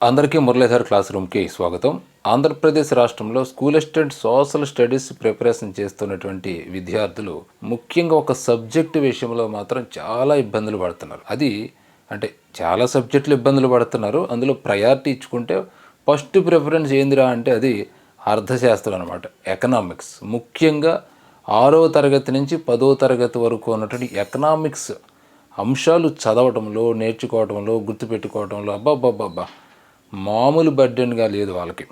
అందరికీ మురళీధర్ క్లాస్ రూమ్కి స్వాగతం. ఆంధ్రప్రదేశ్ రాష్ట్రంలో school assistant social studies preparation చేస్తున్నటువంటి విద్యార్థులు ముఖ్యంగా ఒక సబ్జెక్టు విషయంలో మాత్రం చాలా ఇబ్బందులు పడుతున్నారు. అది అంటే చాలా సబ్జెక్టులు ఇబ్బందులు పడుతున్నారు. అందులో ప్రయారిటీ ఇచ్చుకుంటే ఫస్ట్ ప్రిఫరెన్స్ ఏందిరా అంటే అది అర్థశాస్త్రం అనమాట ఎకనామిక్స్. ముఖ్యంగా ఆరవ తరగతి నుంచి పదో తరగతి వరకు ఉన్నటువంటి ఎకనామిక్స్ అంశాలు చదవటంలో నేర్చుకోవటంలో గుర్తుపెట్టుకోవటంలో అబ్బాబ్బాబ్బా మామూలు బర్డెన్గా లేదు వాళ్ళకి.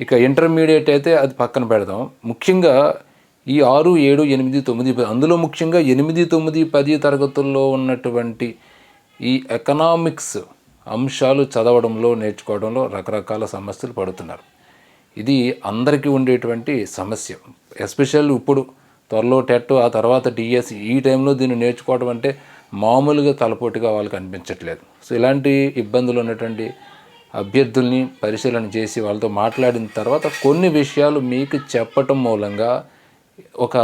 ఇక ఇంటర్మీడియట్ అయితే అది పక్కన పెడదాం. ముఖ్యంగా ఈ ఆరు ఏడు ఎనిమిది తొమ్మిది పది అందులో ముఖ్యంగా ఎనిమిది తొమ్మిది పది తరగతుల్లో ఉన్నటువంటి ఈ ఎకనామిక్స్ అంశాలు చదవడంలో నేర్చుకోవడంలో రకరకాల సమస్యలు పడుతున్నారు. ఇది అందరికీ ఉండేటువంటి సమస్య. ఎస్పెషల్ ఇప్పుడు త్వరలో టెట్ ఆ తర్వాత డిఎస్ ఈ టైంలో దీన్ని నేర్చుకోవడం అంటే మామూలుగా తలపోటుగా వాళ్ళకి అనిపించట్లేదు. సో ఇలాంటి ఇబ్బందులు ఉన్నటువంటి అభ్యర్థుల్ని పరిశీలన చేసి వాళ్ళతో మాట్లాడిన తర్వాత కొన్ని విషయాలు మీకు చెప్పటం మూలంగా ఒక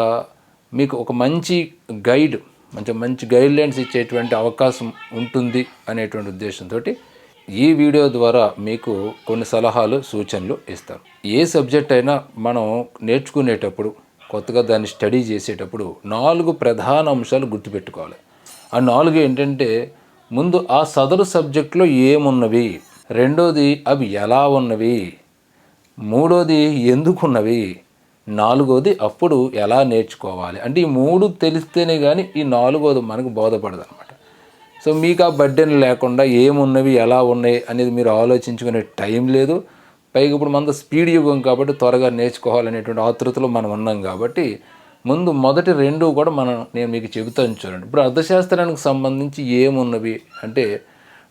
మీకు ఒక మంచి గైడ్ మంచి మంచి గైడ్లైన్స్ ఇచ్చేటువంటి అవకాశం ఉంటుంది అనేటువంటి ఉద్దేశంతో ఈ వీడియో ద్వారా మీకు కొన్ని సలహాలు సూచనలు ఇస్తారు. ఏ సబ్జెక్ట్ అయినా మనం నేర్చుకునేటప్పుడు కొత్తగా దాన్ని స్టడీ చేసేటప్పుడు నాలుగు ప్రధాన అంశాలు గుర్తుపెట్టుకోవాలి. ఆ నాలుగు ఏంటంటే ముందు ఆ సదరు సబ్జెక్టులో ఏమున్నవి రెండోది అవి ఎలా ఉన్నవి? మూడోది ఎందుకున్నవి? నాలుగోది అప్పుడు ఎలా నేర్చుకోవాలి? అంటే ఈ మూడు తెలిస్తేనే కానీ ఈ నాలుగోది మనకు బోధపడదు అనమాట సో మీకు ఆ బడ్డెన్ లేకుండా ఏమున్నవి ఎలా ఉన్నాయి అనేది మీరు ఆలోచించుకునే టైం లేదు. పైగా ఇప్పుడు మన స్పీడ్ యుగం కాబట్టి త్వరగా నేర్చుకోవాలనేటువంటి ఆతృతలో మనం ఉన్నాం కాబట్టి ముందు మొదటి రెండు కూడా మనం నేను మీకు చెబుతాను చూడండి. ఇప్పుడు అర్థశాస్త్రానికి సంబంధించి ఏమున్నవి? అంటే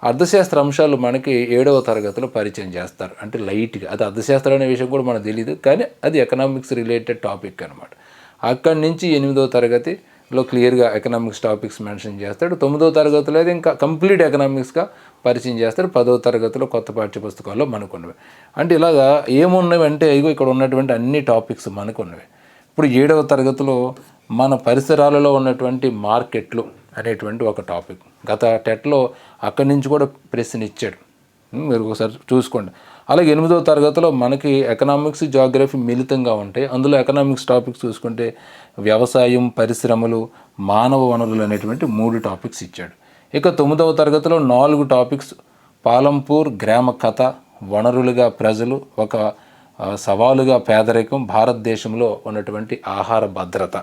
అర్థశాస్త్ర అంశాలు మనకి ఏడవ తరగతిలో పరిచయం చేస్తారు. అంటే లైట్గా. అది అర్థశాస్త్రం అనే విషయం కూడా మనకు తెలియదు కానీ అది ఎకనామిక్స్ రిలేటెడ్ టాపిక్ అనమాట అక్కడి నుంచి ఎనిమిదవ తరగతిలో క్లియర్గా ఎకనామిక్స్ టాపిక్స్ మెన్షన్ చేస్తాడు. తొమ్మిదవ తరగతిలో అయితే ఇంకా కంప్లీట్ ఎకనామిక్స్గా పరిచయం చేస్తాడు. పదవ తరగతిలో కొత్త పాఠ్యపుస్తకాల్లో మనకున్నవి. అంటే ఇలాగా ఏమున్నవి అంటే ఇగో ఇక్కడ ఉన్నటువంటి అన్ని టాపిక్స్ మనకున్నవి. ఇప్పుడు ఏడవ తరగతిలో మన పరిసరాలలో ఉన్నటువంటి మార్కెట్లు అనేటువంటి ఒక టాపిక్. గత టెట్లో అక్కడి నుంచి కూడా ప్రశ్న ఇచ్చాడు. మీరు ఒకసారి చూసుకోండి. అలాగే ఎనిమిదవ తరగతిలో మనకి ఎకనామిక్స్ జాగ్రఫీ మిళితంగా ఉంటాయి. అందులో ఎకనామిక్స్ టాపిక్స్ చూసుకుంటే వ్యవసాయం పరిశ్రమలు మానవ వనరులు అనేటువంటి మూడు టాపిక్స్ ఇచ్చాడు. ఇక తొమ్మిదవ తరగతిలో నాలుగు టాపిక్స్ పాలంపూర్ గ్రామ కథ వనరులుగా ప్రజలు ఒక సవాలుగా పేదరికం భారతదేశంలో ఉన్నటువంటి ఆహార భద్రత.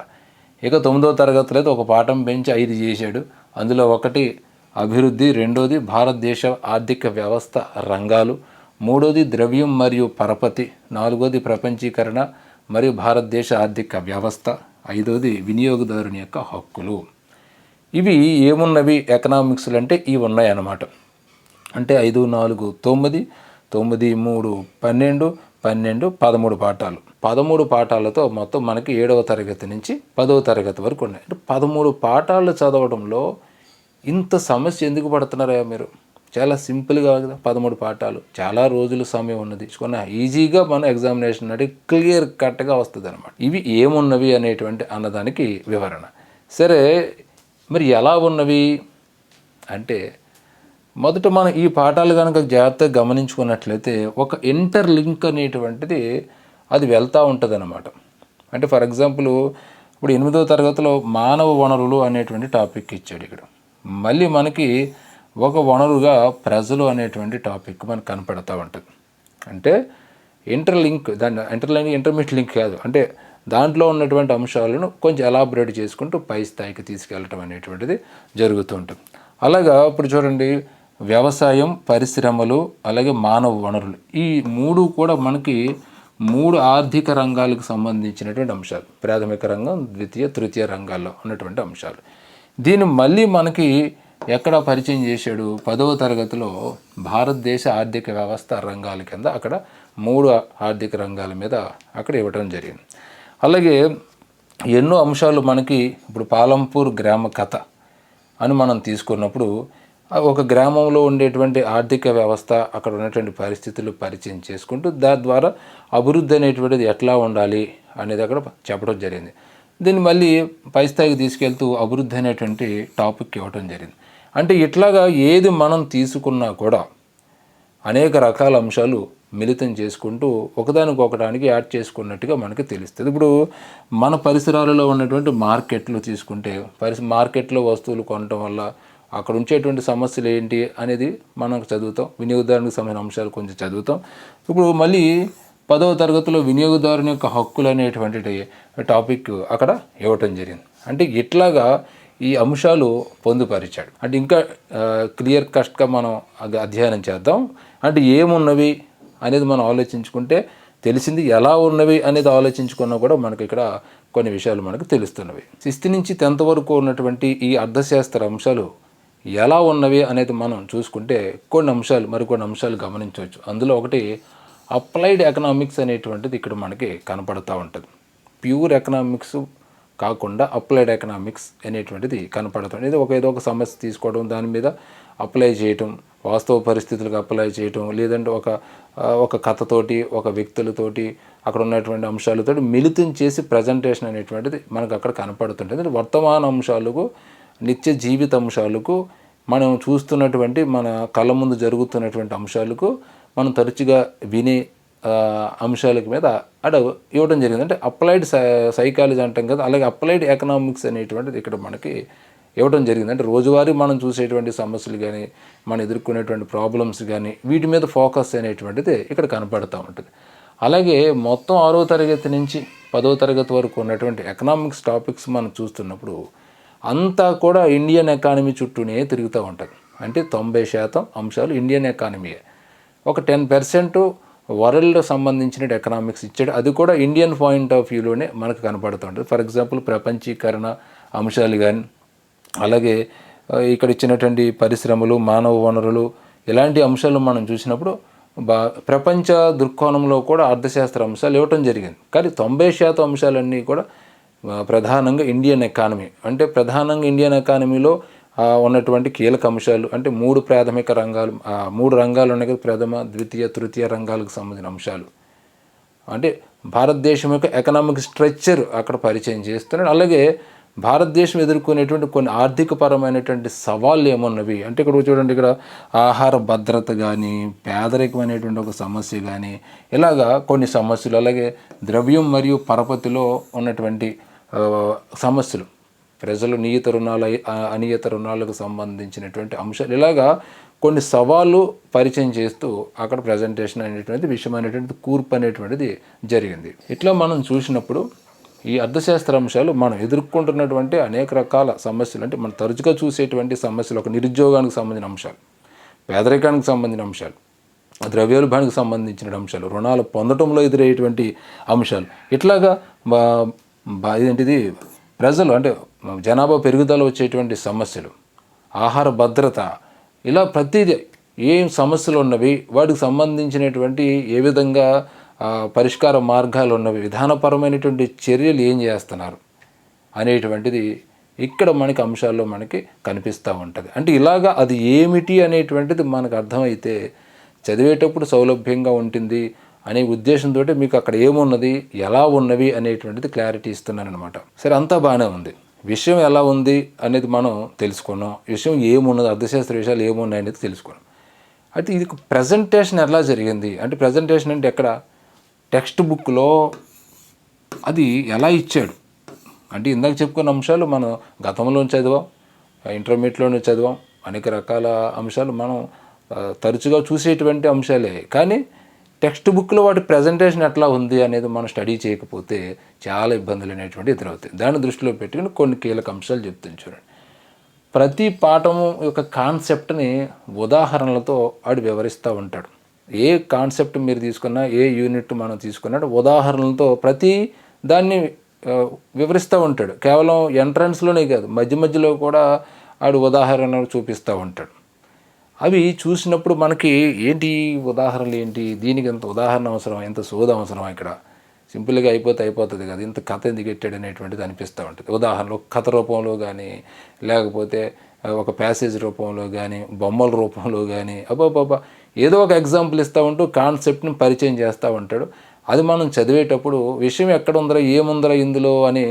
ఇక తొమ్మిదో తరగతిలో అయితే ఒక పాఠం పెంచి ఐదు చేశాడు. అందులో ఒకటి అభివృద్ధి రెండోది భారతదేశ ఆర్థిక వ్యవస్థ రంగాలు మూడోది ద్రవ్యం మరియు పరపతి నాలుగోది ప్రపంచీకరణ మరియు భారతదేశ ఆర్థిక వ్యవస్థ ఐదోది వినియోగదారుని యొక్క హక్కులు. ఇవి ఏమున్నవి? ఎకనామిక్స్లు అంటే ఇవి ఉన్నాయన్నమాట. అంటే ఐదు నాలుగు తొమ్మిది తొమ్మిది మూడు పన్నెండు పన్నెండు పదమూడు పాఠాలు. పదమూడు పాఠాలతో మొత్తం మనకి ఏడవ తరగతి నుంచి పదవ తరగతి వరకు ఉన్నాయి. అంటే పదమూడు పాఠాలు చదవడంలో ఇంత సమస్య ఎందుకు పడుతున్నారా మీరు? చాలా సింపుల్గా కదా పదమూడు పాఠాలు. చాలా రోజులు సమయం ఉన్నది. కొన్న ఈజీగా మన ఎగ్జామినేషన్ అంటే క్లియర్ కట్గా వస్తుంది అనమాట ఇవి ఏమున్నవి అనేటువంటి అన్నదానికి వివరణ. సరే మరి ఎలా ఉన్నవి? అంటే మొదట మనం ఈ పాఠాలు కనుక జాగ్రత్తగా గమనించుకున్నట్లయితే ఒక ఇంటర్ లింక్ అనేటువంటిది అది వెళ్తూ ఉంటుంది అనమాట అంటే ఫర్ ఎగ్జాంపుల్ ఇప్పుడు ఎనిమిదో తరగతిలో మానవ వనరులు అనేటువంటి టాపిక్ ఇచ్చాడు ఇక్కడ. మళ్ళీ మనకి ఒక వనరుగా ప్రజలు అనేటువంటి టాపిక్ మనకు కనపడతా ఉంటుంది. అంటే ఇంటర్ లింక్ దాని ఇంటర్ లింక్ ఇంటర్మీడియట్ లింక్ కాదు. అంటే దాంట్లో ఉన్నటువంటి అంశాలను కొంచెం ఎలాబరేట్ చేసుకుంటూ పై స్థాయికి తీసుకెళ్ళటం అనేటువంటిది జరుగుతూ ఉంటుంది. అలాగా ఇప్పుడు చూడండి వ్యవసాయం పరిశ్రమలు అలాగే మానవ వనరులు. ఈ మూడు కూడా మనకి మూడు ఆర్థిక రంగాలకు సంబంధించినటువంటి అంశాలు. ప్రాథమిక రంగం ద్వితీయ తృతీయ రంగాల్లో ఉన్నటువంటి అంశాలు. దీన్ని మళ్ళీ మనకి ఎక్కడ పరిచయం చేశాడు? పదవ తరగతిలో భారతదేశ ఆర్థిక వ్యవస్థ రంగాల కింద అక్కడ మూడు ఆర్థిక రంగాల మీద అక్కడ ఇవ్వడం జరిగింది. అలాగే ఎన్నో అంశాలు మనకి ఇప్పుడు పాలంపూర్ గ్రామ కథ అని మనం తీసుకున్నప్పుడు ఒక గ్రామంలో ఉండేటువంటి ఆర్థిక వ్యవస్థ అక్కడ ఉన్నటువంటి పరిస్థితులు పరిచయం చేసుకుంటూ దాని ద్వారా అభివృద్ధి అనేటువంటిది ఎట్లా ఉండాలి అనేది అక్కడ చెప్పడం జరిగింది. దీన్ని మళ్ళీ పై స్థాయికి తీసుకెళ్తూ అభివృద్ధి అనేటువంటి టాపిక్ ఇవ్వడం జరిగింది. అంటే ఇట్లాగా ఏది మనం తీసుకున్నా కూడా అనేక రకాల అంశాలు మిళితం చేసుకుంటూ ఒకదానికొకటానికి యాడ్ చేసుకున్నట్టుగా మనకి తెలుస్తుంది. ఇప్పుడు మన పరిసరాలలో ఉన్నటువంటి మార్కెట్లు తీసుకుంటే పరిస మార్కెట్లో వస్తువులు కొనటం వల్ల అక్కడ ఉంచేటువంటి సమస్యలు ఏంటి అనేది మనం చదువుతాం. వినియోగదారునికి సంబంధించిన అంశాలు కొంచెం చదువుతాం. ఇప్పుడు మళ్ళీ పదవ తరగతిలో వినియోగదారుని యొక్క హక్కులు అనేటువంటి టాపిక్ అక్కడ ఇవ్వటం జరిగింది. అంటే ఇట్లాగా ఈ అంశాలు పొందుపరిచాడు. అంటే ఇంకా క్లియర్ కట్గా మనం అధ్యయనం చేద్దాం. అంటే ఏమున్నవి అనేది మనం ఆలోచించుకుంటే తెలిసింది ఎలా ఉన్నవి అనేది ఆలోచించుకున్నా కూడా మనకి ఇక్కడ కొన్ని విషయాలు మనకు తెలుస్తున్నవి. సిక్స్త్ నుంచి టెన్త్ వరకు ఉన్నటువంటి ఈ అర్థశాస్త్ర అంశాలు ఎలా ఉన్నవి అనేది మనం చూసుకుంటే కొన్ని అంశాలు మరికొన్ని అంశాలు గమనించవచ్చు. అందులో ఒకటి అప్లైడ్ ఎకనామిక్స్ అనేటువంటిది ఇక్కడ మనకి కనపడుతూ ఉంటుంది. ప్యూర్ ఎకనామిక్స్ కాకుండా అప్లైడ్ ఎకనామిక్స్ అనేటువంటిది కనపడుతుంది ఇది ఒక ఏదో ఒక సమస్య తీసుకోవడం దాని మీద అప్లై చేయటం వాస్తవ పరిస్థితులకు అప్లై చేయటం లేదంటే ఒక ఒక కథతోటి ఒక వ్యక్తులతోటి అక్కడ ఉన్నటువంటి అంశాలతోటి మిళితం చేసి ప్రజెంటేషన్ అనేటువంటిది మనకు అక్కడ కనపడుతుంటుంది. వర్తమాన అంశాలకు నిత్య జీవిత అంశాలకు మనం చూస్తున్నటువంటి మన కళ్ళ ముందు జరుగుతున్నటువంటి అంశాలకు మనం తరచుగా వినే అంశాలకు మీద అడ ఇవ్వడం జరిగింది. అంటే అప్లైడ్ సైకాలజీ అంటాం కదా అలాగే అప్లైడ్ ఎకనామిక్స్ అనేటువంటిది ఇక్కడ మనకి ఇవ్వడం జరిగింది. అంటే రోజువారీ మనం చూసేటువంటి సమస్యలు కానీ మనం ఎదుర్కొనేటువంటి ప్రాబ్లమ్స్ కానీ వీటి మీద ఫోకస్ అనేటువంటిది ఇక్కడ కనపడుతూ ఉంటుంది. అలాగే మొత్తం ఆరో తరగతి నుంచి పదో తరగతి వరకు ఉన్నటువంటి ఎకనామిక్స్ టాపిక్స్ మనం చూస్తున్నప్పుడు అంతా కూడా ఇండియన్ ఎకానమీ చుట్టూనే తిరుగుతూ ఉంటుంది. అంటే తొంభై శాతం అంశాలు ఇండియన్ ఎకానమీయే ఒక టెన్ పర్సెంట్ వరల్డ్ సంబంధించిన ఎకనామిక్స్ ఇచ్చాడు. అది కూడా ఇండియన్ పాయింట్ ఆఫ్ వ్యూలోనే మనకు కనపడుతుంటుంది ఫర్ ఎగ్జాంపుల్ ప్రపంచీకరణ అంశాలు కానీ అలాగే ఇక్కడ ఇచ్చినటువంటి పరిశ్రమలు మానవ వనరులు ఇలాంటి అంశాలు మనం చూసినప్పుడు బా ప్రపంచ దృక్కోణంలో కూడా అర్థశాస్త్ర అంశాలు ఇవ్వటం జరిగింది. కానీ తొంభై శాతం అంశాలన్నీ కూడా ప్రధానంగా ఇండియన్ ఎకానమీ అంటే ప్రధానంగా ఇండియన్ ఎకానమీలో ఉన్నటువంటి కీలక అంశాలు అంటే మూడు ప్రాథమిక రంగాలు మూడు రంగాలు ఉన్నాయి కదా ప్రథమ ద్వితీయ తృతీయ రంగాలకు సంబంధించిన అంశాలు. అంటే భారతదేశం యొక్క ఎకనామిక్ స్ట్రక్చర్ అక్కడ పరిచయం చేస్తున్నాడు. అలాగే భారతదేశం ఎదుర్కొనేటువంటి కొన్ని ఆర్థికపరమైనటువంటి సవాళ్ళు ఏమున్నవి? అంటే ఇక్కడ చూడండి ఇక్కడ ఆహార భద్రత కానీ పేదరికం అనేటువంటి ఒక సమస్య కానీ ఇలాగా కొన్ని సమస్యలు అలాగే ద్రవ్యం మరియు పరపతిలో ఉన్నటువంటి సమస్యలు. ప్రజలు నియత రుణాలు అనియత రుణాలకు సంబంధించినటువంటి అంశాలు. ఇలాగా కొన్ని సవాళ్ళు పరిచయం చేస్తూ అక్కడ ప్రజెంటేషన్ అనేటువంటి విషయం కూర్పు అనేటువంటిది జరిగింది. ఇట్లా మనం చూసినప్పుడు ఈ అర్థశాస్త్ర అంశాలు మనం ఎదుర్కొంటున్నటువంటి అనేక రకాల సమస్యలు అంటే మనం తరచుగా చూసేటువంటి సమస్యలు ఒక నిరుద్యోగానికి సంబంధించిన అంశాలు పేదరికానికి సంబంధించిన అంశాలు ద్రవ్యోల్బణానికి సంబంధించిన అంశాలు రుణాలు పొందటంలో ఎదురయ్యేటువంటి అంశాలు. ఇట్లాగా ఇదేంటిది? ప్రజలు అంటే జనాభా పెరుగుదల వచ్చేటువంటి సమస్యలు ఆహార భద్రత ఇలా ప్రతిదీ ఏం సమస్యలు ఉన్నవి వాటికి సంబంధించినటువంటి ఏ విధంగా పరిష్కార మార్గాలు ఉన్నవి విధానపరమైనటువంటి చర్యలు ఏం చేస్తున్నారు అనేటువంటిది ఇక్కడ మనకి అంశాల్లో మనకి కనిపిస్తూ ఉంటుంది. అంటే ఇలాగా అది ఏమిటి అనేటువంటిది మనకు అర్థమైతే చదివేటప్పుడు సౌలభ్యంగా ఉంటుంది అనే ఉద్దేశంతో మీకు అక్కడ ఏమున్నది ఎలా ఉన్నవి అనేటువంటిది క్లారిటీ ఇస్తున్నాను అనమాట సరే అంతా బాగానే ఉంది. విషయం ఎలా ఉంది అనేది మనం తెలుసుకున్నాం. విషయం ఏమున్నది అర్థశాస్త్ర విషయాలు ఏమున్నాయి అనేది తెలుసుకున్నాం. అయితే ఇది ప్రజెంటేషన్ ఎలా జరిగింది? అంటే ప్రజెంటేషన్ అంటే ఎక్కడ? టెక్స్ట్ బుక్లో అది ఎలా ఇచ్చాడు? అంటే ఇందాక చెప్పుకున్న అంశాలు మనం గతంలో చదివాం ఇంటర్మీడియట్లోనే చదివాం అనేక రకాల అంశాలు మనం తరచుగా చూసేటువంటి అంశాలే. కానీ టెక్స్ట్ బుక్లో వాటి ప్రజెంటేషన్ ఎట్లా ఉంది అనేది మనం స్టడీ చేయకపోతే చాలా ఇబ్బందులు అనేటువంటి ఎదురవుతాయి. దాన్ని దృష్టిలో పెట్టుకుని కొన్ని కీలక అంశాలు చెప్తాను చూడండి. ప్రతి పాఠము యొక్క కాన్సెప్ట్ని ఉదాహరణలతో వాడు వివరిస్తూ ఉంటాడు. ఏ కాన్సెప్ట్ మీరు తీసుకున్నా ఏ యూనిట్ మనం తీసుకున్నా ఉదాహరణలతో ప్రతి దాన్ని వివరిస్తూ ఉంటాడు. కేవలం ఎంట్రన్స్లోనే కాదు మధ్య మధ్యలో కూడా ఆడు ఉదాహరణలు చూపిస్తూ ఉంటాడు. అవి చూసినప్పుడు మనకి ఏంటి ఉదాహరణలు ఏంటి? దీనికి ఎంత ఉదాహరణ అవసరం ఎంత సోద అవసరం ఇక్కడ? సింపుల్గా అయిపోతే అయిపోతుంది కదా. ఇంత కథ ఎందుకు పెట్టాడు అనేటువంటిది అనిపిస్తూ ఉంటుంది. ఉదాహరణలు కథ రూపంలో కానీ లేకపోతే ఒక ప్యాసేజ్ రూపంలో కానీ బొమ్మల రూపంలో కానీ అబ్బాబాబా ఏదో ఒక ఎగ్జాంపుల్ ఇస్తూ ఉంటూ కాన్సెప్ట్ని పరిచయం చేస్తూ ఉంటాడు. అది మనం చదివేటప్పుడు విషయం ఎక్కడ ఉందరా ఏముందరా ఇందులో అని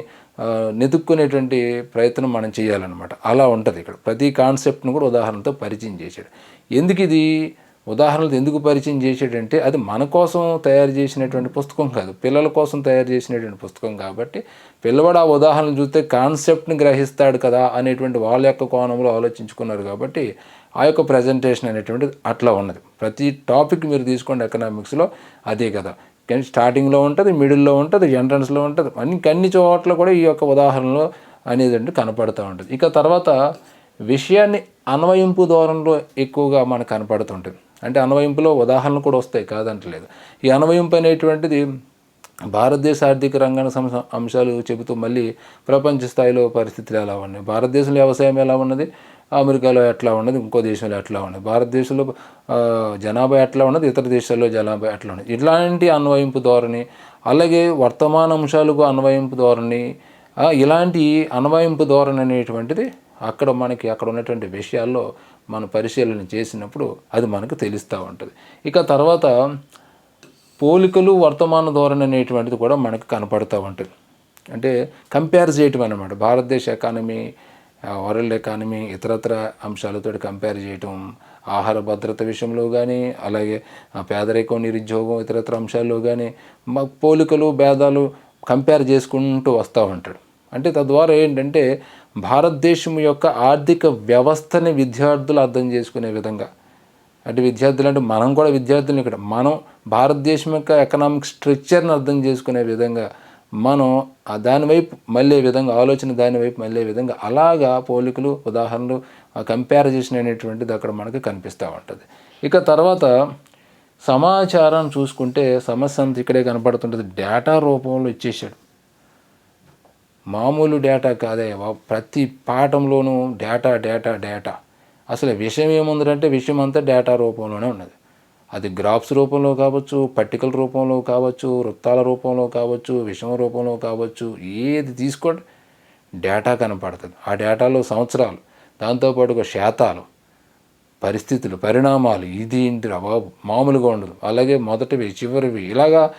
నెతుక్కునేటువంటి ప్రయత్నం మనం చేయాలన్నమాట. అలా ఉంటుంది ఇక్కడ. ప్రతి కాన్సెప్ట్ను కూడా ఉదాహరణతో పరిచయం చేశాడు. ఎందుకు ఇది? ఉదాహరణలు ఎందుకు పరిచయం చేసాడంటే అది మన కోసం తయారు చేసినటువంటి పుస్తకం కాదు. పిల్లల కోసం తయారు చేసినటువంటి పుస్తకం కాబట్టి పిల్లవాడు ఆ ఉదాహరణలు చూస్తే కాన్సెప్ట్ని గ్రహిస్తాడు కదా అనేటువంటి వాళ్ళ యొక్క కోణంలో ఆలోచించుకున్నారు కాబట్టి ఆ యొక్క ప్రజెంటేషన్ అనేటువంటిది అట్లా ఉన్నది. ప్రతి టాపిక్ మీరు తీసుకోండి ఎకనామిక్స్లో అదే కదా. కానీ స్టార్టింగ్లో ఉంటుంది మిడిల్లో ఉంటుంది ఎంట్రన్స్లో ఉంటుంది. అన్ని అన్ని చోట్ల కూడా ఈ యొక్క ఉదాహరణలో అనేది అంటే కనపడుతూ ఉంటుంది. ఇక తర్వాత విషయాన్ని అన్వయింపు ధోరణిలో ఎక్కువగా మనకు కనపడుతుంటుంది అంటే అన్వయింపులో ఉదాహరణలు కూడా వస్తాయి కాదంటలేదు. ఈ అన్వయింపు అనేటువంటిది భారతదేశ ఆర్థిక రంగానికి అంశాలు చెబుతూ మళ్ళీ ప్రపంచ స్థాయిలో పరిస్థితులు ఎలా ఉన్నాయి? భారతదేశంలో వ్యవసాయం ఎలా ఉన్నది? అమెరికాలో ఎట్లా ఉన్నది ఇంకో దేశంలో ఎట్లా ఉండదు భారతదేశంలో జనాభా ఎట్లా ఉన్నది ఇతర దేశాల్లో జనాభా ఎట్లా ఉండదు ఇట్లాంటి అన్వయింపు ధోరణి అలాగే వర్తమాన అంశాలకు అన్వయింపు ధోరణి ఇలాంటి అన్వయింపు ధోరణి అనేటువంటిది అక్కడ మనకి అక్కడ ఉన్నటువంటి విషయాల్లో మనం పరిశీలన చేసినప్పుడు అది మనకు తెలుస్తూ ఉంటుంది. ఇక తర్వాత పోలికలు వర్తమాన ధోరణి అనేటువంటిది కూడా మనకు కనపడుతూ ఉంటుంది. అంటే కంపేర్ చేయటం అనమాట భారతదేశ ఎకానమీ వరల్డ్ ఎకానమీ ఇతరత్ర అంశాలతో కంపేర్ చేయటం ఆహార భద్రత విషయంలో కానీ అలాగే పేదరికం నిరుద్యోగం ఇతరత్ర అంశాల్లో కానీ మా పోలికలు భేదాలు కంపేర్ చేసుకుంటూ వస్తూ ఉంటాడు. అంటే తద్వారా ఏంటంటే భారతదేశం యొక్క ఆర్థిక వ్యవస్థని విద్యార్థులు అర్థం చేసుకునే విధంగా అంటే విద్యార్థులు అంటే మనం కూడా విద్యార్థులు ఇక్కడ మనం భారతదేశం యొక్క ఎకనామిక్ స్ట్రక్చర్ని అర్థం చేసుకునే విధంగా మనం ఆ మళ్ళీ విధంగా ఆలోచన దానివైపు మళ్ళీ విధంగా అలాగా పోలికలు ఉదాహరణలు కంపారిజేషన్ అనేటువంటిది అక్కడ మనకు కనిపిస్తూ ఉంటుంది. ఇక తర్వాత సమాచారం చూసుకుంటే సమస్య అంత ఇక్కడే కనపడుతుంటుంది. డేటా రూపంలో ఇచ్చేసాడు మామూలు డేటా కాదే. ప్రతి పాఠంలోనూ డేటా డేటా డేటా అసలు విషయం ఏముందంటే విషయం అంతా డేటా రూపంలోనే ఉన్నది. అది గ్రాఫ్స్ రూపంలో కావచ్చు పట్టికల రూపంలో కావచ్చు వృత్తాల రూపంలో కావచ్చు విషమ రూపంలో కావచ్చు ఏది తీసుకోండి డేటా కనపడుతుంది. ఆ డేటాలో సంవత్సరాలు దాంతోపాటుగా శాతాలు పరిస్థితులు పరిణామాలు ఇది ఏంటి బాబు? మామూలుగా ఉండదు. అలాగే మొదటివి చివరివి ఇలాగా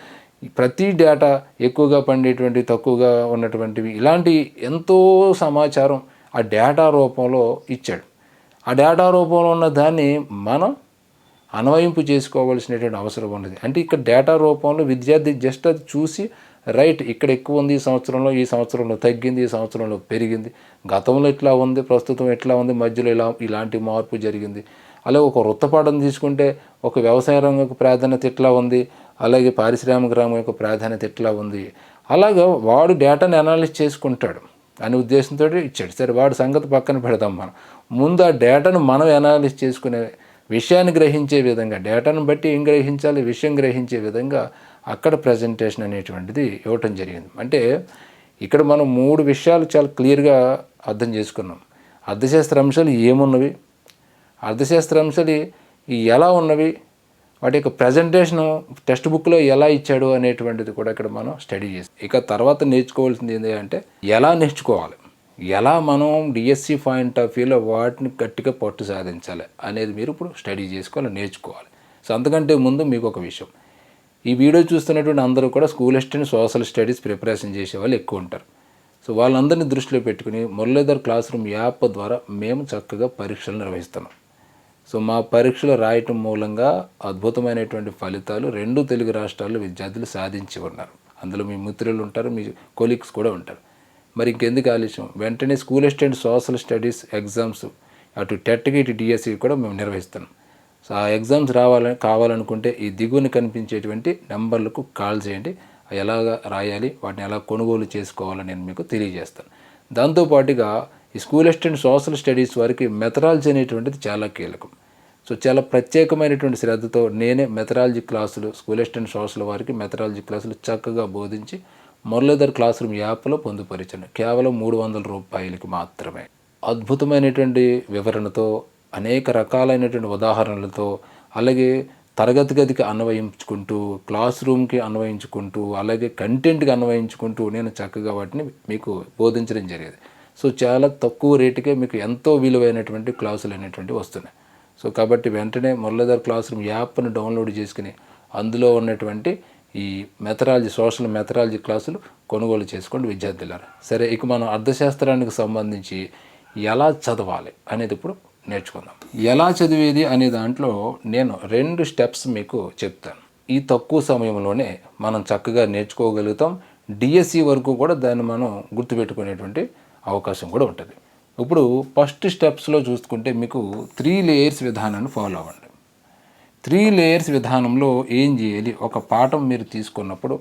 ప్రతి డేటా ఎక్కువగా పండేటువంటి తక్కువగా ఉన్నటువంటివి ఇలాంటి ఎంతో సమాచారం ఆ డేటా రూపంలో ఇచ్చాడు. ఆ డేటా రూపంలో ఉన్న దాన్ని మనం అన్వయింపు చేసుకోవాల్సినటువంటి అవసరం ఉన్నది. అంటే ఇక్కడ డేటా రూపంలో విద్యార్థి జస్ట్ అది చూసి రైట్ ఇక్కడ ఎక్కువ ఉంది ఈ సంవత్సరంలో ఈ సంవత్సరంలో తగ్గింది ఈ సంవత్సరంలో పెరిగింది. గతంలో ఇట్లా ఉంది ప్రస్తుతం ఎట్లా ఉంది మధ్యలో ఇలా ఇలాంటి మార్పు జరిగింది. అలాగే ఒక వృత్తపాఠం తీసుకుంటే ఒక వ్యవసాయ రంగం యొక్క ప్రాధాన్యత ఎట్లా ఉంది? అలాగే పారిశ్రామిక రంగం యొక్క ప్రాధాన్యత ఎట్లా ఉంది? అలాగా వాడు డేటాని అనాలిసిస్ చేసుకుంటాడు అనే ఉద్దేశంతో ఇచ్చాడు. సరే వాడి సంగతి పక్కన పెడదాం మనం. ముందు ఆ డేటాను మనం అనాలిసిస్ చేసుకునే విషయాన్ని గ్రహించే విధంగా డేటాను బట్టి ఏం గ్రహించాలి విషయం గ్రహించే విధంగా అక్కడ ప్రజెంటేషన్ అనేటువంటిది ఇవ్వటం జరిగింది. అంటే ఇక్కడ మనం మూడు విషయాలు చాలా క్లియర్గా అర్థం చేసుకున్నాం. అర్థశాస్త్ర అంశాలు ఏమున్నవి? అర్థశాస్త్ర అంశాలు ఎలా ఉన్నవి? వాటి యొక్క ప్రజెంటేషన్ టెక్స్ట్ బుక్లో ఎలా ఇచ్చాడు అనేటువంటిది కూడా ఇక్కడ మనం స్టడీ చేసి. ఇక తర్వాత నేర్చుకోవాల్సింది ఏంటి అంటే ఎలా నేర్చుకోవాలి? ఎలా మనం డిఎస్సి పాయింట్ ఆఫ్ వ్యూలో వాటిని గట్టిగా పట్టు సాధించాలి అనేది మీరు ఇప్పుడు స్టడీ చేసుకోవాలి నేర్చుకోవాలి. సో అంతకంటే ముందు మీకు ఒక విషయం. ఈ వీడియో చూస్తున్నటువంటి అందరూ కూడా school assistant social studies preparation చేసే వాళ్ళు ఎక్కువ ఉంటారు. సో వాళ్ళందరినీ దృష్టిలో పెట్టుకుని మురళీధర్ క్లాస్ రూమ్ యాప్ ద్వారా మేము చక్కగా పరీక్షలు నిర్వహిస్తున్నాం. సో మా పరీక్షలు రాయటం మూలంగా అద్భుతమైనటువంటి ఫలితాలు రెండు తెలుగు రాష్ట్రాల్లో విద్యార్థులు సాధించి ఉన్నారు. అందులో మీ మిత్రులు ఉంటారు మీ కొలీగ్స్ కూడా ఉంటారు. మరి ఇంకెందుకు ఆలస్యం? వెంటనే school assistant social studies exams అటు టెట్కి ఇటు డిఎస్సి కూడా మేము నిర్వహిస్తున్నాం. సో ఆ ఎగ్జామ్స్ రావాలని కావాలనుకుంటే ఈ దిగువన కనిపించేటువంటి నెంబర్లకు కాల్ చేయండి. అవి ఎలాగ రాయాలి వాటిని ఎలా కొనుగోలు చేసుకోవాలని నేను మీకు తెలియజేస్తాను. దాంతోపాటుగా ఈ స్కూల్ అసిస్టెంట్ సోషల్ స్టడీస్ వారికి మెథడాలజీ అనేటువంటిది చాలా కీలకం. సో చాలా ప్రత్యేకమైనటువంటి శ్రద్ధతో నేనే మెథడాలజీ క్లాసులు స్కూల్ అసిస్టెంట్ సోషల్ వారికి మెథడాలజీ క్లాసులు చక్కగా బోధించి మురళీధర్ క్లాస్ రూమ్ యాప్లో పొందుపరిచాను. కేవలం మూడు వందల రూపాయలకి మాత్రమే. అద్భుతమైనటువంటి వివరణతో అనేక రకాలైనటువంటి ఉదాహరణలతో అలాగే తరగతి గదికి అన్వయించుకుంటూ క్లాస్ రూమ్కి అన్వయించుకుంటూ అలాగే కంటెంట్కి అన్వయించుకుంటూ నేను చక్కగా వాటిని మీకు బోధించడం జరిగేది. సో చాలా తక్కువ రేటుకే మీకు ఎంతో విలువైనటువంటి క్లాసులు అనేటువంటివి వస్తున్నాయి. సో కాబట్టి వెంటనే మురళీధర్ క్లాస్ రూమ్ యాప్ను డౌన్లోడ్ చేసుకుని అందులో ఉన్నటువంటి ఈ మెథడాలజీ సోషల్ మెథడాలజీ క్లాసులు కొనుగోలు చేసుకోండి విద్యార్థులారా. సరే ఇక మనం అర్థశాస్త్రానికి సంబంధించి ఎలా చదవాలి అనేది ఇప్పుడు నేర్చుకుందాం. ఎలా చదివేది అనే దాంట్లో నేను రెండు స్టెప్స్ మీకు చెప్తాను. ఈ తక్కువ సమయంలోనే మనం చక్కగా నేర్చుకోగలుగుతాం. డిఎస్సి వరకు కూడా దాన్ని మనం గుర్తుపెట్టుకునేటువంటి అవకాశం కూడా ఉంటుంది. ఇప్పుడు ఫస్ట్ స్టెప్స్లో చూసుకుంటే మీకు త్రీ లేయర్స్ విధానాన్ని ఫాలో అవ్వండి. త్రీ లేయర్స్ విధానంలో ఏం చేయాలి? ఒక పాఠం మీరు తీసుకున్నప్పుడు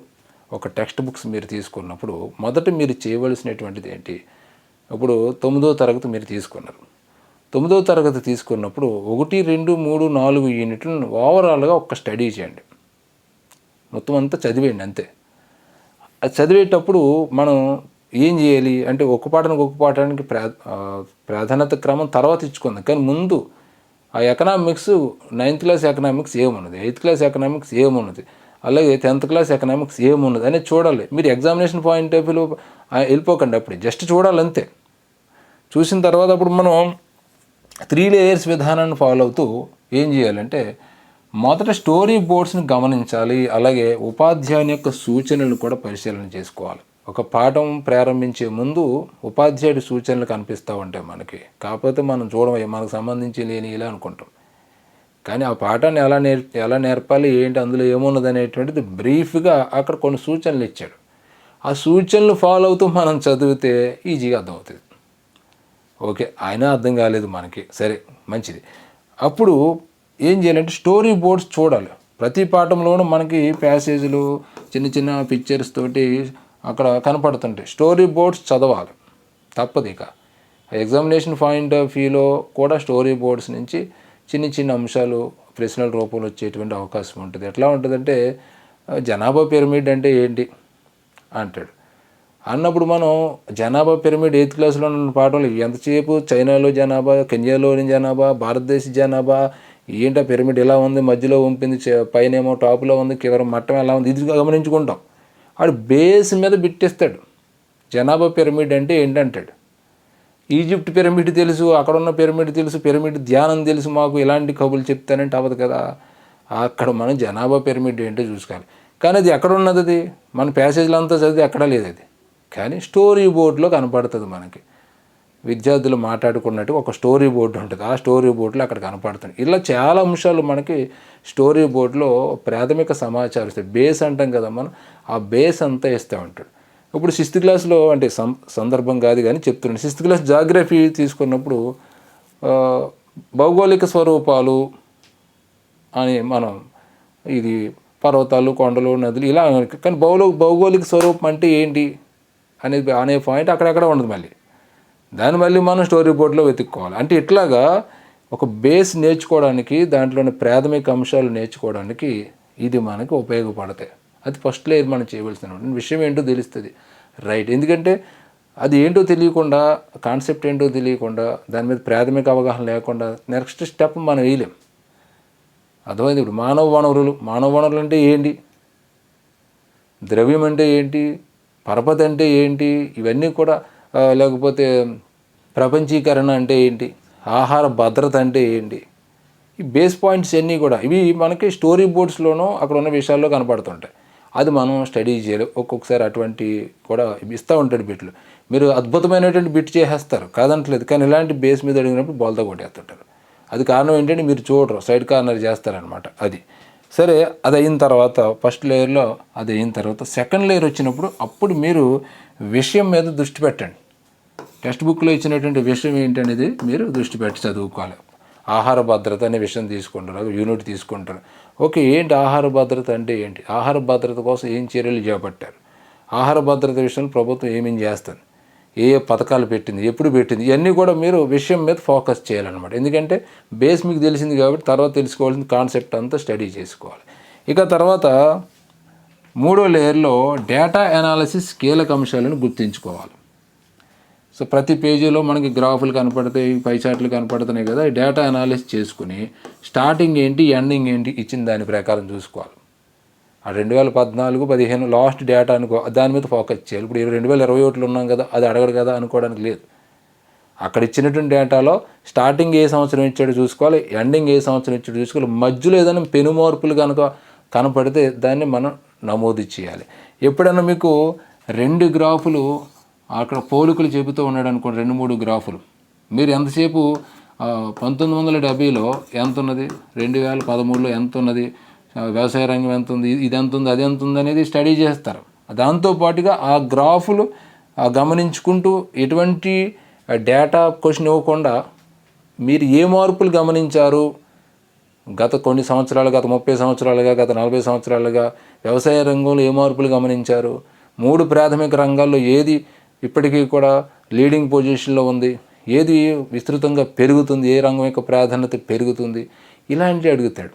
ఒక టెక్స్ట్ బుక్స్ మీరు తీసుకున్నప్పుడు మొదట మీరు చేయవలసినటువంటిది ఏంటి? ఇప్పుడు తొమ్మిదో తరగతి మీరు తీసుకున్నారు. తొమ్మిదో తరగతి తీసుకున్నప్పుడు ఒకటి రెండు మూడు నాలుగు యూనిట్లను ఓవరాల్గా ఒక స్టడీ చేయండి. మొత్తం అంతా చదివేయండి అంతే. అది చదివేటప్పుడు మనం ఏం చేయాలి? అంటే ఒక పాఠానికి ఒక పాఠానికి ప్రా ప్రాధాన్యత క్రమం తర్వాత ఇచ్చుకుందాం. కానీ ముందు ఆ ఎకనామిక్స్ నైన్త్ క్లాస్ ఎకనామిక్స్ ఏమున్నది? ఎయిత్ క్లాస్ ఎకనామిక్స్ ఏమున్నది? అలాగే టెన్త్ క్లాస్ ఎకనామిక్స్ ఏమున్నది అనేది చూడాలి. మీరు ఎగ్జామినేషన్ పాయింట్ ఆఫ్ వ్యూ వెళ్ళిపోకండి అప్పుడు. జస్ట్ చూడాలి అంతే చూసిన తర్వాత అప్పుడు మనం త్రీ లేయర్స్ విధానాన్ని ఫాలో అవుతూ ఏం చేయాలంటే మొదట స్టోరీ బోర్డ్స్ని గమనించాలి. అలాగే ఉపాధ్యాయుని యొక్క సూచనలు కూడా పరిశీలన చేసుకోవాలి. ఒక పాఠం ప్రారంభించే ముందు ఉపాధ్యాయుడి సూచనలు కనిపిస్తూ ఉంటాయి మనకి. కాకపోతే మనం చూడమే మనకు సంబంధించి లేని ఇలా అనుకుంటాం. కానీ ఆ పాఠాన్ని ఎలా నేర్ ఎలా నేర్పాలి ఏంటి అందులో ఏమున్నది అనేటువంటిది బ్రీఫ్గా అక్కడ కొన్ని సూచనలు ఇచ్చాడు. ఆ సూచనలు ఫాలో అవుతూ మనం చదివితే ఈజీగా అర్థమవుతుంది. ఓకే అయినా అర్థం కాలేదు మనకి. సరే మంచిది. అప్పుడు ఏం చేయాలంటే స్టోరీ బోర్డ్స్ చూడాలి. ప్రతి పాఠంలోనూ మనకి ప్యాసేజీలు చిన్న చిన్న పిక్చర్స్ తోటి అక్కడ కనపడుతుంటాయి. స్టోరీ బోర్డ్స్ చదవాలి. తప్పదు ఇక ఎగ్జామినేషన్ పాయింట్ ఆఫ్ వ్యూలో కూడా స్టోరీ బోర్డ్స్ నుంచి చిన్న చిన్న అంశాలు ప్రశ్నల రూపంలో వచ్చేటువంటి అవకాశం ఉంటుంది. ఎట్లా ఉంటుందంటే జనాభా పిరమిడ్ అంటే ఏంటి అంటాడు. అన్నప్పుడు మనం జనాభా పిరమిడ్ ఎయిత్ క్లాస్లో ఉన్న పాఠంలో ఎంతసేపు చైనాలో జనాభా కెన్యాలోని జనాభా భారతదేశ జనాభా ఏంటో పిరమిడ్ ఎలా ఉంది మధ్యలో ఉంపింది పైన ఏమో టాప్లో ఉంది కింద మట్టం ఎలా ఉంది? ఇది గమనించుకుంటాం. వాడు బేస్ మీద బిట్టేస్తాడు. జనాభా పిరమిడ్ అంటే ఏంటంటాడు? ఈజిప్ట్ పిరమిడ్ తెలుసు అక్కడ ఉన్న పిరమిడ్ తెలుసు పిరమిడ్ ధ్యానం తెలుసు మాకు ఇలాంటి కబుర్లు చెప్తానంటే అవ్వదు కదా. అక్కడ మనం జనాభా పిరమిడ్ ఏంటో చూసుకోవాలి. కానీ అది ఎక్కడ ఉన్నది అది? మన ప్యాసేజ్లో అంతా చదివి ఎక్కడా లేదు అది కానీ స్టోరీ బోర్డులో కనపడుతుంది మనకి. విద్యార్థులు మాట్లాడుకున్నట్టు ఒక స్టోరీ బోర్డు ఉంటుంది. ఆ స్టోరీ బోర్డులో అక్కడ కనపడుతుంది. ఇలా చాలా అంశాలు మనకి స్టోరీ బోర్డులో ప్రాథమిక సమాచారం ఇస్తాయి. బేస్ అంటాం కదా మనం ఆ బేస్ అంతా ఇస్తూ ఉంటాడు. ఇప్పుడు సిక్స్త్ క్లాస్లో అంటే సం సందర్భం కాదు కానీ చెప్తున్నాను సిక్స్త్ క్లాస్ జాగ్రఫీ తీసుకున్నప్పుడు భౌగోళిక స్వరూపాలు అని మనం ఇది పర్వతాలు కొండలు నదులు ఇలా కానీ భౌలో భౌగోళిక స్వరూపం అంటే ఏంటి అనేది అనే పాయింట్ అక్కడక్కడ ఉండదు మళ్ళీ. దాన్ని మళ్ళీ మనం స్టోరీ బోర్డ్లో వెతుక్కోవాలి. అంటే ఇట్లాగా ఒక బేస్ నేర్చుకోవడానికి దాంట్లోని ప్రాథమిక అంశాలు నేర్చుకోవడానికి ఇది మనకు ఉపయోగపడతాయి. అది ఫస్ట్ లేయర్ మనం చేయవలసిన విషయం ఏంటో తెలుస్తుంది. రైట్. ఎందుకంటే అది ఏంటో తెలియకుండా కాన్సెప్ట్ ఏంటో తెలియకుండా దాని మీద ప్రాథమిక అవగాహన లేకుండా నెక్స్ట్ స్టెప్ మనం వేయలేం. అర్థమైంది? ఇప్పుడు మానవ వనరులు. మానవ వనరులు అంటే ఏంటి? ద్రవ్యం అంటే ఏంటి? పరపతి అంటే ఏంటి? ఇవన్నీ కూడా లేకపోతే ప్రపంచీకరణ అంటే ఏంటి? ఆహార భద్రత అంటే ఏంటి? ఈ బేస్ పాయింట్స్ అన్నీ కూడా ఇవి మనకి స్టోరీ బోర్డ్స్లోనూ అక్కడ ఉన్న విషయాల్లో కనపడుతుంటాయి. అది మనం స్టడీ చేయాలి. ఒక్కొక్కసారి అటువంటి కూడా ఇస్తూ ఉంటాడు బిట్లు మీరు అద్భుతమైనటువంటి బిట్ చేసేస్తారు. కాదంటలేదు. కానీ ఇలాంటి బేస్ మీద అడిగినప్పుడు బోల్తా కొట్టేస్తుంటారు. అది కారణం ఏంటంటే మీరు చూడరు. సైడ్ కార్నర్ చేస్తారనమాట అది. సరే అది అయిన తర్వాత ఫస్ట్ లేయర్లో అది అయిన తర్వాత సెకండ్ లేయర్ వచ్చినప్పుడు అప్పుడు మీరు విషయం మీద దృష్టి పెట్టండి. టెక్స్ట్ బుక్లో ఇచ్చినటువంటి విషయం ఏంటనేది మీరు దృష్టి పెట్టి చదువుకోవాలి. ఆహార భద్రత అనే విషయం తీసుకుంటారు యూనిట్ తీసుకుంటారు. ఓకే ఏంటి ఆహార భద్రత అంటే ఏంటి? ఆహార భద్రత కోసం ఏం చర్యలు చేపట్టారు? ఆహార భద్రత విషయంలో ప్రభుత్వం ఏమేం చేస్తుంది? ఏ ఏ పథకాలు పెట్టింది? ఎప్పుడు పెట్టింది? ఇవన్నీ కూడా మీరు విషయం మీద ఫోకస్ చేయాలన్నమాట. ఎందుకంటే బేస్ మీకు తెలిసింది కాబట్టి తర్వాత తెలుసుకోవాల్సిన కాన్సెప్ట్ అంతా స్టడీ చేసుకోవాలి. ఇక తర్వాత మూడో లేయర్లో డేటా అనాలిసిస్ కీలక అంశాలను గుర్తుంచుకోవాలి. సో ప్రతి పేజీలో మనకి గ్రాఫులు కనపడతాయి పై చార్ట్లు కనపడుతున్నాయి కదా. ఈ డేటా అనాలిసిస్ చేసుకుని స్టార్టింగ్ ఏంటి ఎండింగ్ ఏంటి ఇచ్చిన దాని ప్రకారం చూసుకోవాలి. ఆ రెండు వేల పద్నాలుగు పదిహేను లాస్ట్ డేటా అనుకో దాని మీద ఫోకస్ చేయాలి. ఇప్పుడు రెండు వేల ఇరవై ఒకటిలో ఉన్నాం కదా అది అడగడు కదా అనుకోవడానికి లేదు. అక్కడ ఇచ్చినటువంటి డేటాలో స్టార్టింగ్ ఏ సంవత్సరం ఇచ్చాడు చూసుకోవాలి ఎండింగ్ ఏ సంవత్సరం ఇచ్చాడు చూసుకోవాలి. మధ్యలో ఏదైనా పెనుమార్పులు కనుక కనపడితే దాన్ని మనం నమోదు చేయాలి. ఎప్పుడైనా మీకు రెండు గ్రాఫులు అక్కడ పోలికలు చెబుతూ ఉన్నాడు అనుకోండి రెండు మూడు గ్రాఫులు. మీరు ఎంతసేపు పంతొమ్మిది వందల డెబ్బైలో ఎంత ఉన్నది? రెండు వేల పదమూడులో ఎంత ఉన్నది? వ్యవసాయ రంగం ఎంత ఉంది? ఇది ఎంత ఉంది? అది ఎంత ఉంది అనేది స్టడీ చేస్తారు. దాంతో పాటుగా ఆ గ్రాఫులు గమనించుకుంటూ ఎటువంటి డేటా క్వశ్చన్ ఇవ్వకుండా మీరు ఏ మార్పులు గమనించారు? గత కొన్ని సంవత్సరాలు గత ముప్పై సంవత్సరాలుగా గత నలభై సంవత్సరాలుగా వ్యవసాయ రంగంలో ఏ మార్పులు గమనించారు? మూడు ప్రాథమిక రంగాల్లో ఏది ఇప్పటికీ కూడా లీడింగ్ పొజిషన్లో ఉంది. ఏది విస్తృతంగా పెరుగుతుంది ఏ రంగం యొక్క ప్రాధాన్యత పెరుగుతుంది ఇలాంటివి అడుగుతాడు.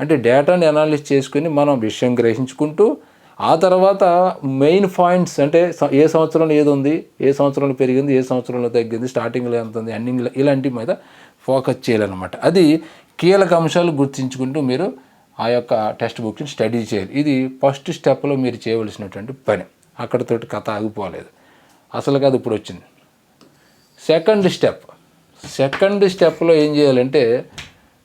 అంటే డేటాని అనాలిసిస్ చేసుకుని మనం విషయం గ్రహించుకుంటూ ఆ తర్వాత మెయిన్ పాయింట్స్ అంటే ఏ సంవత్సరంలో ఏది ఉంది ఏ సంవత్సరంలో పెరిగింది ఏ సంవత్సరంలో తగ్గింది స్టార్టింగ్లో ఎంత ఉంది ఎండింగ్లో ఇలాంటి మీద ఫోకస్ చేయాలన్నమాట. అది కీలక అంశాలు గుర్తించుకుంటూ మీరు ఆ యొక్క టెక్స్ట్ బుక్ని స్టడీ చేయాలి. ఇది ఫస్ట్ స్టెప్లో మీరు చేయవలసినటువంటి పని. అక్కడతోటి కథ ఆగిపోలేదు. అసలు కాదు ఇప్పుడు వచ్చింది. సెకండ్ స్టెప్ సెకండ్ స్టెప్లో ఏం చేయాలంటే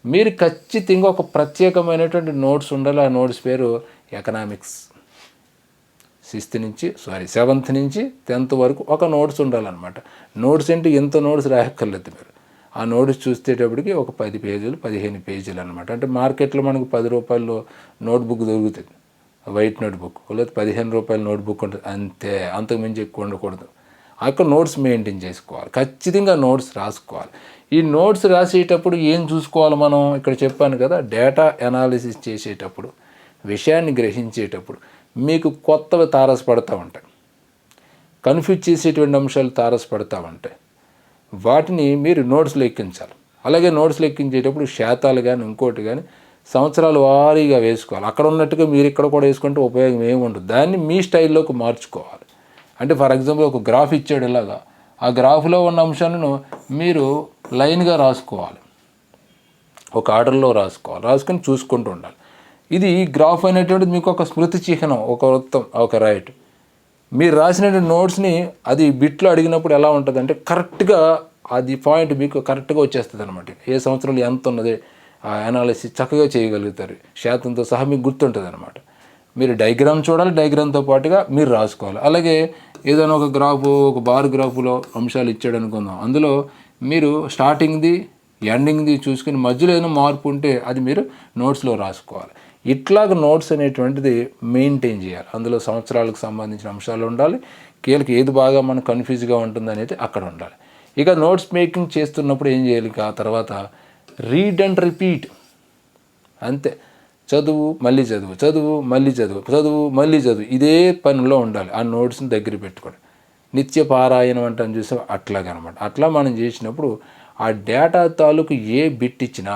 మీరు ఖచ్చితంగా ఒక ప్రత్యేకమైనటువంటి నోట్స్ ఉండాలి. ఆ నోట్స్ పేరు ఎకనామిక్స్ సిక్స్త్ నుంచి సారీ సెవెంత్ నుంచి టెన్త్ వరకు ఒక నోట్స్ ఉండాలన్నమాట. నోట్స్ అంటే ఎంత నోట్స్ రాయక్కర్లేదు మీరు. ఆ నోట్స్ చూసేటప్పటికి ఒక పది పేజీలు పదిహేను పేజీలు అనమాట అంటే మార్కెట్లో మనకు పది రూపాయలు నోట్బుక్ దొరుకుతుంది. వైట్ నోట్బుక్ లేదా పదిహేను రూపాయల నోట్బుక్ ఉంటుంది. అంతే. అంతకు మించి ఎక్కువ ఉండకూడదు. అక్కడ నోట్స్ మెయింటైన్ చేసుకోవాలి. ఖచ్చితంగా నోట్స్ రాసుకోవాలి. ఈ నోట్స్ రాసేటప్పుడు ఏం చూసుకోవాలి మనం? ఇక్కడ చెప్పాను కదా డేటా అనాలిసిస్ చేసేటప్పుడు విషయాన్ని గ్రహించేటప్పుడు మీకు కొత్తవి తారసపడతా ఉంటాయి. కన్ఫ్యూజ్ చేసేటువంటి అంశాలు తారసపడతా ఉంటాయి. వాటిని మీరు నోట్స్ ఎక్కించాలి. అలాగే నోట్స్ ఎక్కించేటప్పుడు శాతాలు కానీ ఇంకోటి కానీ సంవత్సరాలు వారీగా వేసుకోవాలి. అక్కడ ఉన్నట్టుగా మీరు ఇక్కడ కూడా వేసుకుంటే ఉపయోగం ఏమి ఉండదు. దాన్ని మీ స్టైల్లోకి మార్చుకోవాలి. అంటే ఫర్ ఎగ్జాంపుల్ ఒక గ్రాఫ్ ఇచ్చాడు ఇలాగా. ఆ గ్రాఫ్లో ఉన్న అంశాలను మీరు లైన్గా రాసుకోవాలి. ఒక ఆర్డర్లో రాసుకోవాలి. రాసుకొని చూసుకుంటూ ఉండాలి. ఇది గ్రాఫ్ అనేటువంటిది మీకు ఒక స్మృతి చిహ్నం ఒక వృత్తం ఒక రైట్ మీరు రాసిన నోట్స్ని అది బిట్లో అడిగినప్పుడు ఎలా ఉంటుంది అంటే కరెక్ట్గా అది పాయింట్ మీకు కరెక్ట్గా వచ్చేస్తుంది అనమాట ఏ సంవత్సరంలో ఎంత ఉన్నది ఆ అనాలిసిస్ చక్కగా చేయగలుగుతారు. శాతంతో సహా మీకు గుర్తుంటుంది అనమాట మీరు డయాగ్రామ్ చూడాలి డయాగ్రామ్తో పాటుగా మీరు రాసుకోవాలి. అలాగే ఏదైనా ఒక గ్రాఫ్ ఒక బార్ గ్రాఫ్లో అంశాలు ఇచ్చాడు అనుకుందాం. అందులో మీరు స్టార్టింగ్ది ఎండింగ్ది చూసుకుని మధ్యలో ఏదైనా మార్పు ఉంటే అది మీరు నోట్స్లో రాసుకోవాలి. ఇట్లాగ నోట్స్ అనేటువంటిది మెయింటైన్ చేయాలి. అందులో సంవత్సరాలకు సంబంధించిన అంశాలు ఉండాలి. కీలక ఏది బాగా మనకు కన్ఫ్యూజ్గా ఉంటుంది అనేది అక్కడ ఉండాలి. ఇక నోట్స్ మేకింగ్ చేస్తున్నప్పుడు ఏం చేయాలి? ఆ తర్వాత రీడ్ అండ్ రిపీట్. అంతే. చదువు మళ్ళీ చదువు చదువు మళ్ళీ చదువు చదువు మళ్ళీ చదువు. ఇదే పనిలో ఉండాలి. ఆ నోట్స్ని దగ్గర పెట్టుకోండి. నిత్య పారాయణం అంటాం చూసాం అట్లాగనమాట అట్లా మనం చేసినప్పుడు ఆ డేటా తాలూకు ఏ బిట్ ఇచ్చినా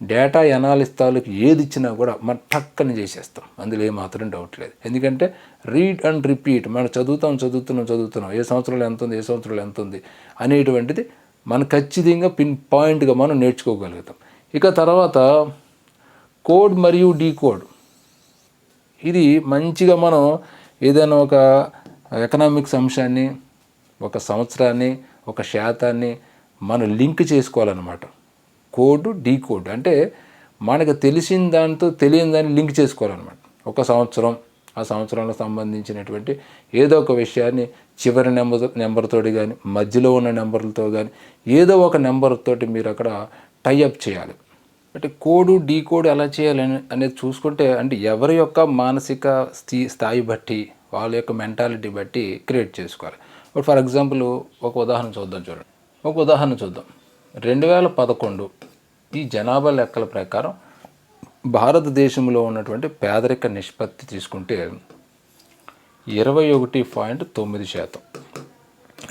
డేటా ఎనాలిస్ తాలూకు ఏది ఇచ్చినా కూడా మనం టక్కని చేసేస్తాం. అందులో ఏమాత్రం డౌట్ లేదు. ఎందుకంటే రీడ్ అండ్ రిపీట్ మనం చదువుతాం చదువుతున్నాం చదువుతున్నాం. ఏ సంవత్సరంలో ఎంత ఉంది ఏ సంవత్సరంలో ఎంత ఉంది అనేటువంటిది మనం ఖచ్చితంగా పిన్ పాయింట్గా మనం నేర్చుకోగలుగుతాం. ఇక తర్వాత కోడ్ మరియు డీకోడ్. ఇది మంచిగా మనం ఏదైనా ఒక ఎకనామిక్స్ అంశాన్ని ఒక సంవత్సరాన్ని ఒక శాతాన్ని మనం లింక్ చేసుకోవాలన్నమాట. కోడ్ డీకోడ్ అంటే మనకు తెలిసిన దాంతో తెలియని దాన్ని లింక్ చేసుకోవాలన్నమాట. ఒక సంవత్సరం ఆ సంవత్సరంలో సంబంధించినటువంటి ఏదో ఒక విషయాన్ని చివరి నెంబర్ నెంబర్తోటి కానీ మధ్యలో ఉన్న నెంబర్లతో కానీ ఏదో ఒక నెంబర్ తోటి మీరు అక్కడ టైఅప్ చేయాలి. అంటే కోడు డీ కోడ్ ఎలా చేయాలి అనేది చూసుకుంటే అంటే ఎవరి యొక్క మానసిక స్థి స్థాయి బట్టి వాళ్ళ యొక్క మెంటాలిటీ బట్టి క్రియేట్ చేసుకోవాలి. ఇప్పుడు ఫర్ ఎగ్జాంపుల్ ఒక ఉదాహరణ చూద్దాం చూడండి. ఒక ఉదాహరణ చూద్దాం. రెండు వేల పదకొండు ఈ జనాభా లెక్కల ప్రకారం భారతదేశంలో ఉన్నటువంటి పేదరిక నిష్పత్తి తీసుకుంటే ఇరవై ఒకటి పాయింట్ తొమ్మిది శాతం.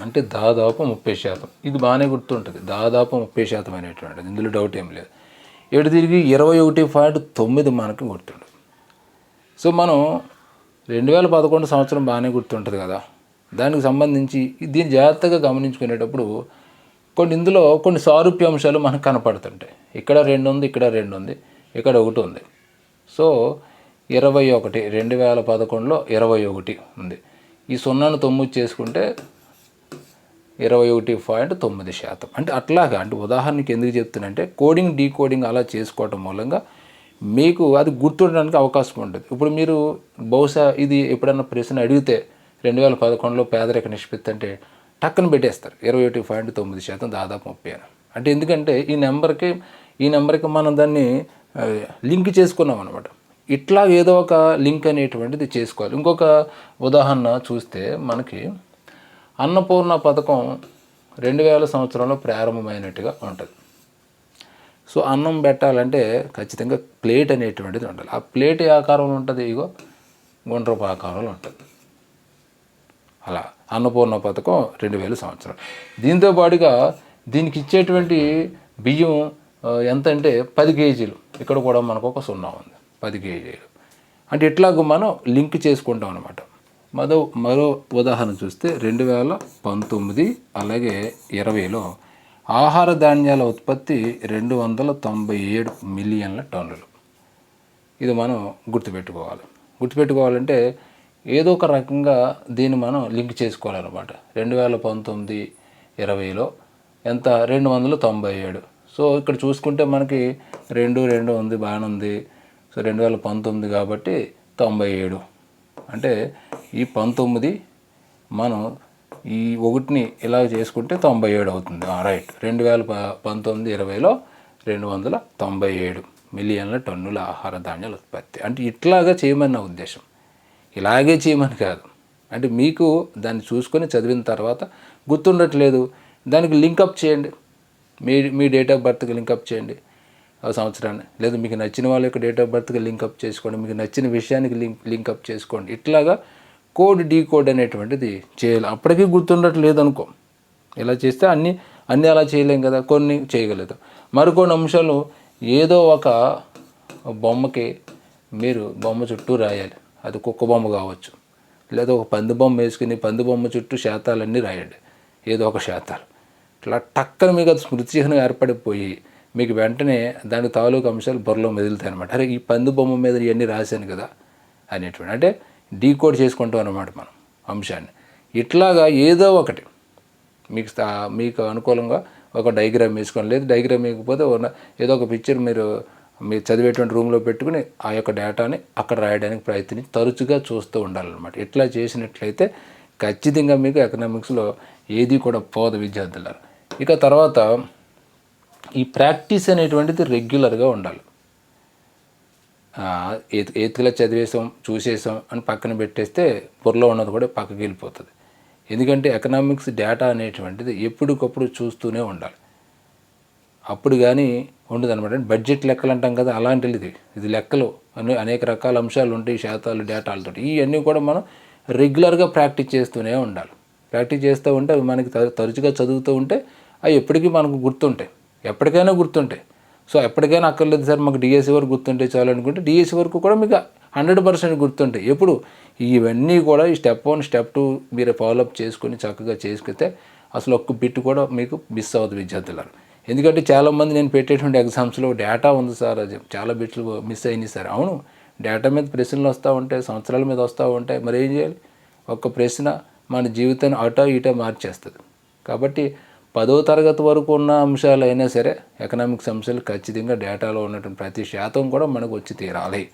అంటే దాదాపు ముప్పై శాతం. ఇది బాగానే గుర్తుంటుంది. దాదాపు ముప్పై శాతం అనేటువంటిది. ఇందులో డౌట్ ఏం లేదు. ఎటు తిరిగి ఇరవై ఒకటి పాయింట్ తొమ్మిది మనకి గుర్తుండదు సో మనం రెండు వేల పదకొండు సంవత్సరం బాగానే గుర్తుంటుంది కదా. దానికి సంబంధించి దీన్ని జాగ్రత్తగా గమనించుకునేటప్పుడు కొన్ని ఇందులో కొన్ని సారూప్య అంశాలు మనకు కనపడుతుంటాయి. ఇక్కడ రెండు ఉంది ఇక్కడ రెండు ఉంది ఇక్కడ ఒకటి ఉంది. సో ఇరవై ఒకటి రెండు వేల పదకొండులో ఇరవై ఒకటి ఉంది. ఈ సున్నాను తొమ్మిది చేసుకుంటే ఇరవై ఒకటి పాయింట్ తొమ్మిది శాతం. అంటే అట్లాగా అంటే ఉదాహరణకి ఎందుకు చెప్తున్నానంటే కోడింగ్ డీకోడింగ్ అలా చేసుకోవటం మూలంగా మీకు అది గుర్తుండడానికి అవకాశం ఉంటుంది ఇప్పుడు మీరు బహుశా ఇది ఎప్పుడన్నా ప్రశ్న అడిగితే రెండు వేల పదకొండులో పేదరిక నిష్పత్తి అంటే టక్కన పెట్టేస్తారు. ఇరవై ఒకటి పాయింట్ తొమ్మిది శాతం దాదాపు ముప్పై అని. అంటే ఎందుకంటే ఈ నెంబర్కి ఈ నెంబర్కి మనం దాన్ని లింక్ చేసుకున్నాం అనమాట ఇట్లా ఏదో ఒక లింక్ అనేటువంటిది చేసుకోవాలి. ఇంకొక ఉదాహరణ చూస్తే మనకి అన్నపూర్ణ పథకం రెండు వేల సంవత్సరంలో ప్రారంభమైనట్టుగా ఉంటుంది. సో అన్నం పెట్టాలంటే ఖచ్చితంగా ప్లేట్ అనేటువంటిది ఉండాలి. ఆ ప్లేట్ ఆకారంలో ఉంటుంది? ఇగో గుండ్రపు ఆకారంలో ఉంటుంది. అలా అన్నపూర్ణ పథకం రెండు వేల సంవత్సరం. దీంతో పాటుగా దీనికి ఇచ్చేటువంటి బియ్యం ఎంత అంటే పది కేజీలు. ఇక్కడ కూడా మనకు ఒక సున్నా ఉంది. పది కేజీలు. అంటే ఇట్లాగ మనం లింక్ చేసుకుంటాం అనమాట మరో మరో ఉదాహరణ చూస్తే రెండు వేల పంతొమ్మిది అలాగే ఇరవైలో ఆహార ధాన్యాల ఉత్పత్తి రెండు వందల తొంభై ఏడు మిలియన్ల టన్నులు. ఇది మనం గుర్తుపెట్టుకోవాలి. గుర్తుపెట్టుకోవాలంటే ఏదో ఒక రకంగా దీన్ని మనం లింక్ చేసుకోవాలన్నమాట. రెండు వేల పంతొమ్మిది ఇరవైలో ఎంత? రెండు వందల తొంభై ఏడు. సో ఇక్కడ చూసుకుంటే మనకి రెండు రెండు ఉంది బాగానే ఉంది. సో రెండు వేల పంతొమ్మిది కాబట్టి తొంభై ఏడు. అంటే ఈ పంతొమ్మిది మనం ఈ ఒకటిని ఇలా చేసుకుంటే తొంభై ఏడు అవుతుంది. రైట్ రెండు వేల ప- పంతొమ్మిది ఇరవైలో రెండు వందల తొంభై ఏడు మిలియన్ల టన్నుల ఆహార ధాన్యాల ఉత్పత్తి. అంటే ఇట్లాగా చేయమని నా ఉద్దేశం. ఇలాగే చేయమని కాదు. అంటే మీకు దాన్ని చూసుకొని చదివిన తర్వాత గుర్తుండట్లేదు. దానికి లింకప్ చేయండి. మీ మీ డేట్ ఆఫ్ బర్త్కి లింకప్ చేయండి. సంవత్సరాన్ని. లేదా మీకు నచ్చిన వాళ్ళ యొక్క డేట్ ఆఫ్ బర్త్కి లింకప్ చేసుకోండి. మీకు నచ్చిన విషయానికి లింక్ లింక్అప్ చేసుకోండి. ఇట్లాగా కోడ్ డీ కోడ్ అనేటువంటిది చేయాలి. అప్పటికీ గుర్తుండట్లేదు అనుకో ఇలా చేస్తే అన్నీ అన్నీ అలా చేయలేం కదా. కొన్ని చేయగలుగుతాం. మరికొన్ని అంశాలు ఏదో ఒక బొమ్మకి మీరు బొమ్మ చుట్టూ రాయాలి. అది కుక్క బొమ్మ కావచ్చు. లేదా ఒక పంది బొమ్మ వేసుకుని పంది బొమ్మ చుట్టూ శాతాలన్నీ రాయండి. ఏదో ఒక శాతాలు. ఇట్లా టక్కన మీకు అది స్మృతి చిహ్నం ఏర్పడిపోయి మీకు వెంటనే దానికి తాలూకు అంశాలు బుర్రలో మెదులుతాయి అనమాట అరే ఈ పంది బొమ్మ మీద ఇవన్నీ రాశాను కదా అనేటువంటి. అంటే డీకోడ్ చేసుకుంటాం అనమాట మనం అంశాన్ని. ఇట్లాగా ఏదో ఒకటి. మీకు మీకు అనుకూలంగా ఒక డైగ్రామ్ వేసుకోండి. లేదు డైగ్రామ్ వేయకపోతే ఏదో ఒక పిక్చర్ మీరు మీరు చదివేటువంటి రూమ్లో పెట్టుకుని ఆ యొక్క డేటాని అక్కడ రాయడానికి ప్రయత్నించి తరచుగా చూస్తూ ఉండాలన్నమాట. ఇట్లా చేసినట్లయితే ఖచ్చితంగా మీకు ఎకనామిక్స్లో ఏది కూడా పోదు విద్యార్థులారు. ఇక తర్వాత ఈ ప్రాక్టీస్ అనేటువంటిది రెగ్యులర్గా ఉండాలి. ఎయిత్ ఎయిత్ చదివేసాం చూసేసాం అని పక్కన పెట్టేస్తే బుర్రలో ఉన్నది కూడా పక్కకి వెళ్ళిపోతుంది. ఎందుకంటే ఎకనామిక్స్ డేటా అనేటువంటిది ఎప్పటికప్పుడు చూస్తూనే ఉండాలి. అప్పుడు కానీ ఉండదు అనమాట బడ్జెట్ లెక్కలు అంటాం కదా అలాంటిది. ఇది ఇది లెక్కలు. అని అనేక రకాల అంశాలు ఉంటాయి శాతాలు డేటాలతో. ఇవన్నీ కూడా మనం రెగ్యులర్గా ప్రాక్టీస్ చేస్తూనే ఉండాలి. ప్రాక్టీస్ చేస్తూ ఉంటే అవి మనకి తరచుగా చదువుతూ ఉంటే అవి ఎప్పటికీ మనకు గుర్తుంటాయి. ఎప్పటికైనా గుర్తుంటాయి. సో ఎప్పటికైనా అక్కర్లేదు సార్ మాకు డిఎస్సి వరకు గుర్తుంటే చాలు అనుకుంటే డిఎస్సి వరకు కూడా మీకు హండ్రెడ్ పర్సెంట్ గుర్తుంటాయి. ఎప్పుడు? ఇవన్నీ కూడా ఈ స్టెప్ వన్ స్టెప్ టూ మీరు ఫాలోఅప్ చేసుకొని చక్కగా చేసుకుంటే అసలు ఒక్క బిట్ కూడా మీకు మిస్ అవ్వదు విద్యార్థులారు. ఎందుకంటే చాలామంది నేను పెట్టేటువంటి ఎగ్జామ్స్లో డేటా ఉంది సార్ అది చాలా బిట్లు మిస్ అయినాయి సార్. అవును డేటా మీద ప్రశ్నలు వస్తూ ఉంటాయి సంవత్సరాల మీద వస్తూ ఉంటాయి. మరి ఏం చేయాలి? ఒక్క ప్రశ్న మన జీవితాన్ని అటో ఇటో మార్చేస్తుంది. కాబట్టి పదో తరగతి వరకు ఉన్న అంశాలు అయినా సరే ఎకనామిక్స్ అంశాలు ఖచ్చితంగా డేటాలో ఉన్నటువంటి ప్రతి శాతం కూడా మనకు వచ్చి తీరాలి.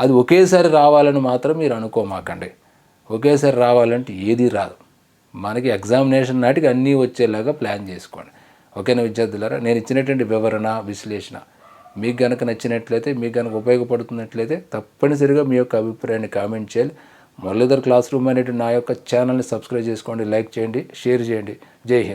అది ఒకేసారి రావాలని మాత్రం మీరు అనుకోమాకండి. ఒకేసారి రావాలంటే ఏది రాదు. మనకి ఎగ్జామినేషన్ నాటికి అన్నీ వచ్చేలాగా ప్లాన్ చేసుకోండి. ఓకేనా విద్యార్థులారా? నేను ఇచ్చినటువంటి వివరణ విశ్లేషణ మీకు గనక నచ్చినట్లయితే మీకు గనక ఉపయోగపడుతున్నట్లయితే తప్పనిసరిగా మీ యొక్క అభిప్రాయాన్ని కామెంట్ చేయాలి. మురళీధర్ క్లాస్ రూమ్ అనేటువంటి నా యొక్క ఛానల్ని సబ్స్క్రైబ్ చేసుకోండి లైక్ చేయండి షేర్ చేయండి. జై హింద్.